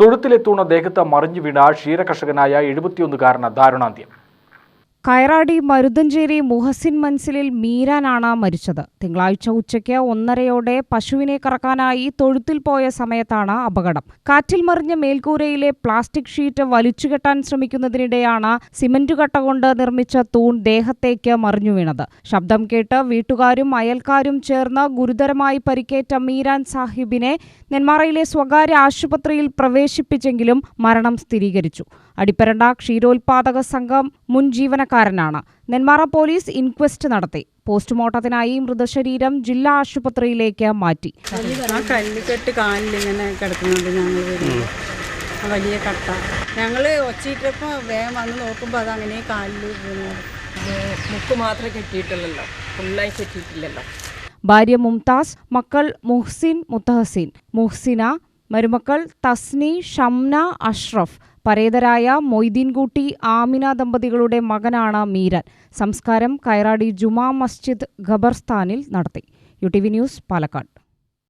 തൊഴുത്തിലെത്തൂണ ദേഹത്ത് മറിഞ്ഞു വീണ ക്ഷീരകർഷകനായ എഴുപത്തിയൊന്നുകാരന് ദാരുണാന്ത്യം. കയറാടി മരുതഞ്ചേരി മുഹസിൻ മൻസിലിൽ മീരാനാണ് മരിച്ചത്. തിങ്കളാഴ്ച ഉച്ചയ്ക്ക് ഒന്നരയോടെ പശുവിനെ കറക്കാനായി തൊഴുത്തിൽ പോയ സമയത്താണ് അപകടം. കാറ്റിൽ മറിഞ്ഞ മേൽക്കൂരയിലെ പ്ലാസ്റ്റിക് ഷീറ്റ് വലിച്ചുകെട്ടാൻ ശ്രമിക്കുന്നതിനിടെയാണ് സിമന്റ് കട്ട കൊണ്ട് നിർമ്മിച്ച തൂൺ ദേഹത്തേക്ക് മറിഞ്ഞു വീണത്. ശബ്ദം കേട്ട് വീട്ടുകാരും അയൽക്കാരും ചേർന്ന് ഗുരുതരമായി പരിക്കേറ്റ മീരാൻ സാഹിബിനെ നെന്മാറയിലെ സ്വകാര്യ ആശുപത്രിയിൽ പ്രവേശിപ്പിച്ചെങ്കിലും മരണം സ്ഥിരീകരിച്ചു. അടിപ്പരണ്ട ക്ഷീരോത്പാദക സംഘം മുൻ ജീവനക്കാരനാണ് നെന്മാറ പോലീസ് ഇൻക്വസ്റ്റ് നടത്തി. പോസ്റ്റ്മോർട്ടത്തിനായി മൃതശരീരം ജില്ലാ ആശുപത്രിയിലേക്ക് മാറ്റി. ആ കല്ലുകെട്ട് കാലിലിങ്ങനെ കിടക്കുന്നുണ്ട് ഞങ്ങൾ വലിയ കട്ട. ഞങ്ങൾ ഒച്ചിട്ടപ്പോൾ വേഗം വന്ന് നോക്കുമ്പോൾ അത് അങ്ങനെ കാലിൽ മുക്ക് മാത്രമേ കെട്ടിയിട്ടുള്ളല്ലോ. ഫുള്ളായി കെട്ടിയിട്ടില്ലല്ലോ. ഭാര്യ മുംതാസ് മക്കൾ മുഹ്സിൻ മുത്തഹസിൻ. മുഹ്സിന മരുമക്കൾ തസ്നി ഷംന അഷ്റഫ്. പരേതരായ മൊയ്തീൻകൂട്ടി ആമിന ദമ്പതികളുടെ മകനാണ് മീരൻ. സംസ്കാരം കൈറാടി ജുമാ മസ്ജിദ് ഖബർസ്ഥാനിൽ നടത്തി. U T V news Palakkad.